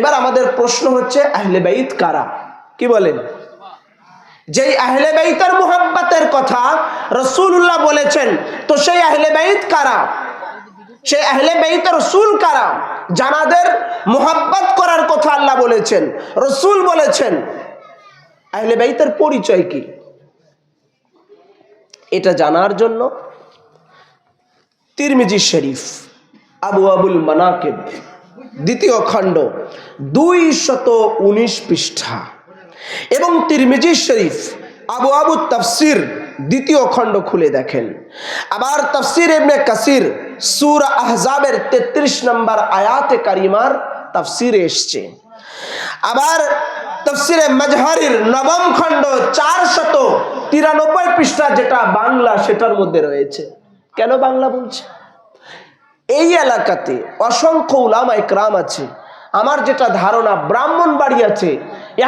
এবার আমাদের প্রশ্ন হচ্ছে, আহলে বাইত কারা? কি বলেন? যেই আহলে বাইতের মোহাব্বতের কথা রসুল্লাহ বলেছেন, তো সেই আহলে বাইত কারা? সেই আহলে বাইতের রসুল কারা? জানাদের মোহাব্বত করার কথা আল্লাহ বলেছেন। রসুল বলেছেন, আহলে বাইতের পরিচয় কি? এটা জানার জন্য তিরমিজি শরীফ, আবু আবুল মানাকেব। দ্বিতীয় খণ্ড, দুই শত উনিশ পৃষ্ঠা। এবং তিরমিজি শরীফ, আবু আবু তাফসির দ্বিতীয় খণ্ড খুলে দেখেন। আবার তাফসির এমনি কাসির সুর আহজাবের তেত্রিশ নম্বর আয়াতে কারিমার তাফসিরে এসছে। আবার তফসিরে মজহারির নবম খণ্ড, চার শত তিরানব্বই পৃষ্ঠা যেটা বাংলা, সেটার মধ্যে রয়েছে। কেন বাংলা বলছে? এই এলাকাতে অসংখ্য উলামা ইকরাম আছে। আমার যেটা ধারণা ব্রাহ্মণ বাড়ি আছে।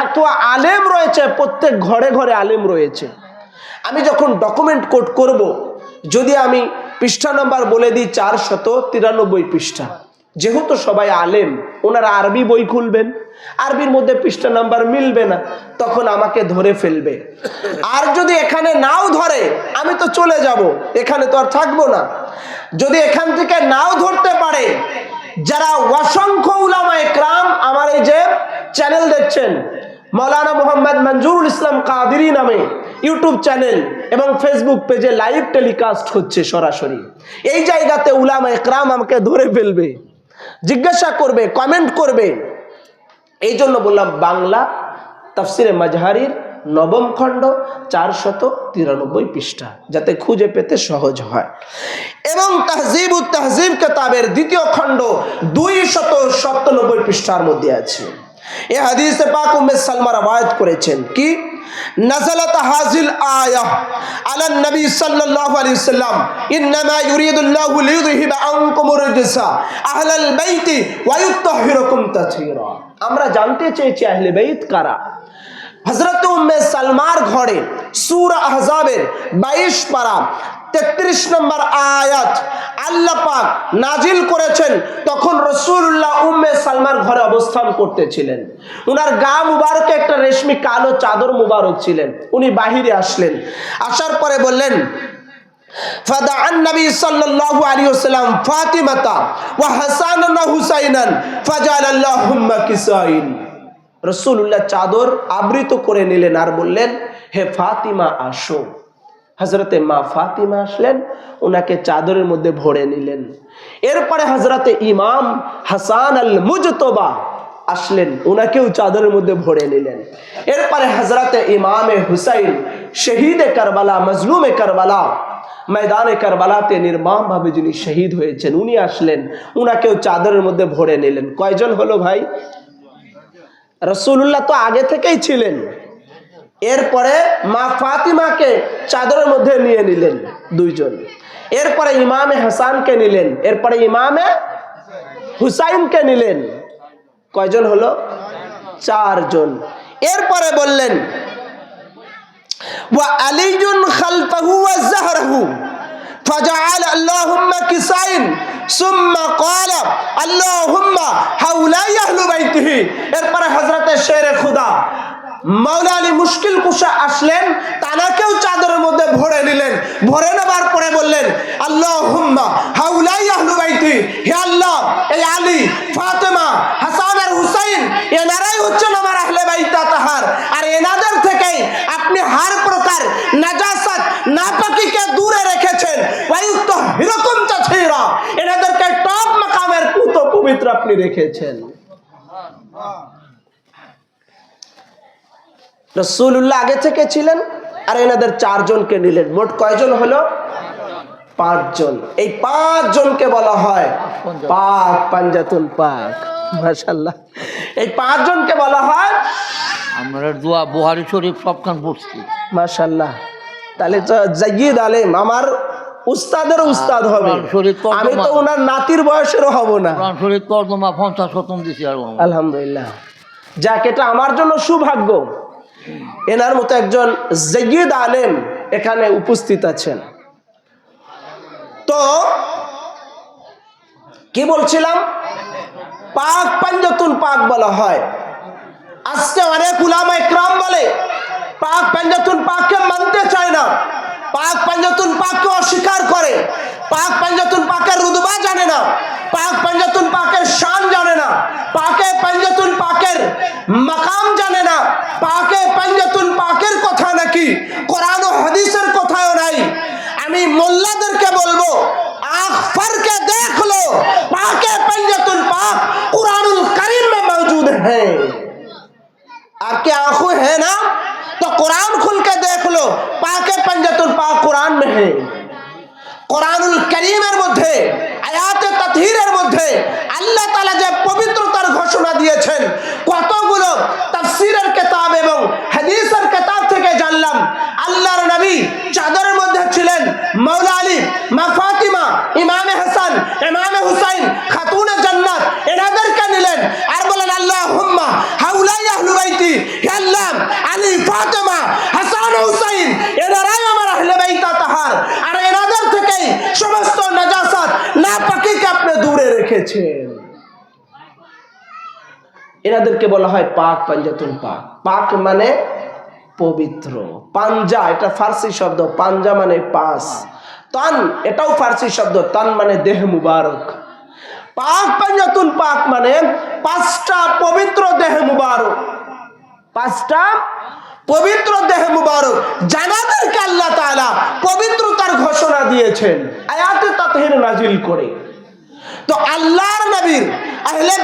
এত আলেম রয়েছে, প্রত্যেক ঘরে ঘরে আলেম রয়েছে। আমি যখন ডকুমেন্ট কোড করব, যদি আমি পৃষ্ঠা নাম্বার বলে দিই চার শত তিরানব্বই পৃষ্ঠা। যেহেতু সবাই আলেম, ওনারা আরবি বই খুলবেন। আরবির মধ্যে পৃষ্ঠা নাম্বার মিলবে না, তখন আমাকে ধরে ফেলবে। আর যদি এখানে নাও ধরে, আমি তো চলে যাব। এখানে তো আর থাকব না। যদি এখান থেকে নাও ধরতে পারে, যারা অসংখ্য উলামা একরাম আমার এই যে চ্যানেল দেখছেন মৌলানা মোহাম্মদ মঞ্জুরুল ইসলাম কাদিরি নামে ইউটিউব চ্যানেল এবং ফেসবুক পেজে লাইভ টেলিকাস্ট হচ্ছে সরাসরি। এই জায়গাতে উলামা একরাম আমাকে ধরে ফেলবে, জিজ্ঞাসা করবে কমেন্ট করবে। এই জন্য বললাম বাংলা, তাফসিরে মাজহারির নবম খণ্ড চারশত তিরানব্বই পৃষ্ঠা যাতে খুঁজে পেতে সহজ হয় এবং তাহজিব তাহজিব কেতাবের দ্বিতীয় খণ্ড দুই শত সপ্তানব্বই পৃষ্ঠার মধ্যে আছে এ হাদিসে পাক উম্মে সালমা রবায়ত করেছেন কি نزلت هذه الآية على النبي صلى الله عليه وسلم إنما يريد الله ليذهب عنكم الرجس أهل البيت ويطهركم تطهيرا আমরা জানতে চেয়েছি আহলে বাইত কারা হজরত উম্মে সালমার ঘরে সূরা আহজাবের 22 পারা তেত্রিশ নম্বর আয়াত আল্লাহ পাক নাজিল করেছেন তখন রসুল্লাহ উম্মে সালমার ঘরে অবস্থান করতেছিলেন উনার গা মুবারকে একটা রেশমি কালো চাদর মুবারক ছিলেন উনি বাহিরে আসলেন আসার পরে বললেন فدعا النبي صلى الله عليه وسلم فاطمة وحسانا وحسينا فجعل اللهم كسائن রসুল্লাহ চাদর আবৃত করে নিলেন আর বললেন, হে ফাতিমা, আসো। হজরতে মা ফাতিমা আসলেন ওনাকে চাদরের মধ্যে ভরে নিলেন। এরপরে হজরতে ইমাম হাসান আল মুজতবা আসলেন ওনাকেও চাদরের মধ্যে ভরে নিলেন। এরপরে হজরতে ইমামে হুসাইন শহীদে কারবালা, মজলুমে কারবালা, ময়দানে কারবালাতে নির্মমভাবে যিনি শহীদ হয়েছেন, উনি আসলেন, উনাকেও চাদরের মধ্যে ভরে নিলেন। কয়জন হলো ভাই? রসুল্লাহ তো আগে থেকেই ছিলেন। এরপরে মা ফাতিমাকে চাদরের মধ্যে নিয়ে নিলেন দুইজন। এরপরে ইমামে হাসানকে নিলেন, এরপরে ইমামে হুসাইনকে নিলেন। কয়জন হলো? চারজন। এরপরে বললেন আলিজুন খালফাহু ওয়া জাহরাহু, ফাজআল আল্লাহুম্মা কিসাইন আল্লাহ এরপরে হজরতের শেরে খুদা মুশকিল কুশা আসলেন, তানাকেও চাদরের মধ্যে ভরে নিলেন। ভরে নেবার পরে বললেন আল্লাহ হাউলাই আহলু বাইতি হে আল্লাহ, এই আলী, ফাতেমা, হাসান পবিত্র আপনি রেখেছেন। রসুল্লাহ আগে থেকে ছিলেন আর এনাদের চারজনকে নিলেন। মোট কয়জন হলো? পাঁচজন। এই পাঁচজনকে বলা হয় পাক পাঞ্জাতুন পাক। মাশাল্লাহ এই পাঁচজনকে বলা হয় আমরা দোয়া বুহারি শরীফ সবখান পড়ছি। মাশাল্লাহ তাহলে জাইদ আলেম আমার উস্তাদের উস্তাদ হবে। আমি তো ওনার নাতির বয়সেরও হব না। পঞ্চাশ শতম দিছি আলহামদুলিল্লাহ। যাক এটা আমার জন্য সৌভাগ্য। এনার মতো একজন জগিদ আলেম এখানে উপস্থিত আছেন। তো কি বলছিলাম? পাক পাঞ্জাতুল পাক বলা হয়। আজকে অনেক উলামা ইকরাম বলে পাক পাঞ্জাতুল পাককে মানতে চায় না। পাক পাঞ্জাতুল পাককে অস্বীকার করে পাক পাঞ্জাতুল পাকের রুদবা জানে না পাক পাঞ্জাতুল পাকের শান জানে না পাকে পাঞ্জাতুল পাকের মাকাম জানে না পাকে পাঞ্জাতুল পাকের কথা নাকি কোরআন ও হাদিসের কথাও নাই আমি মোল্লাদেরকে বলবো আখ ফরকে দেখ লো পাকে पंजतुल पाक कुरानुल करीम में मौजूद है आपके आंखों है ना तो कुरान खुल के देख लो पाके पंजतुल पाक कुरान में है কোরআনুল করিমের মধ্যে আয়াতে তাতহিরের মধ্যে আল্লাহ তাআলা যে পবিত্রতার ঘোষণা দিয়েছেন কতগুলো তাফসীরের কিতাব এবং হাদিসের দূরে রেখেছেন এনাদেরকে বলা হয় পাক পাঞ্জাতুল পাক। পাক মানে পবিত্র। পাঞ্জা, এটা ফার্সি শব্দ। পাঞ্জা মানে পাস। তান, এটাও ফার্সি শব্দ। তান মানে দেহ মুবারক। পাক পাঞ্জাতুল পাক মানে পাঁচটা পবিত্র দেহ মুবারক। পাঁচটা পবিত্র দেহ মুবারক। জানাদেরকে আল্লাহ তাআলা পবিত্রতার ঘোষণা দিয়েছেন। আয়াতে তাতহির নাজিল করে। তো আল্লাহর নবীর আহলে